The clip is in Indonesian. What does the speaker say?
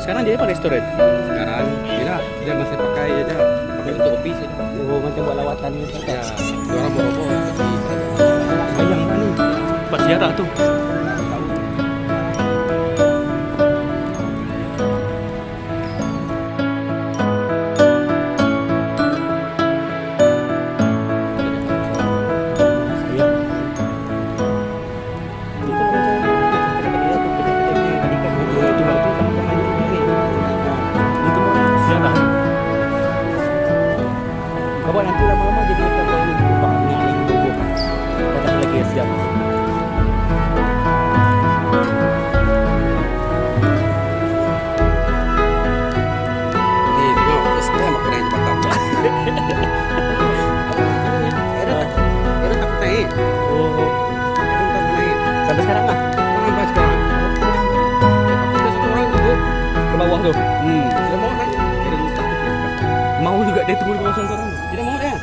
maka sekarang dia pakai storage. Sekarang tidak, dia masih pakai aja, pakai untuk office aja. Oh, macam buat lawatan gitu. Ya, dia orang bawa-bawa tapi Sayang kan. Pas ziarah tuh. Kawan nanti lama-lama jadi macam ini lagi berubah. Datang lagi siap. Era takut naik. Oh, Era takut naik. sampai sekarang lah Sampai sekarang. Ada satu orang ke bawah. Hmm, Mau juga dia tunggu di seorang. Tidak mau dia.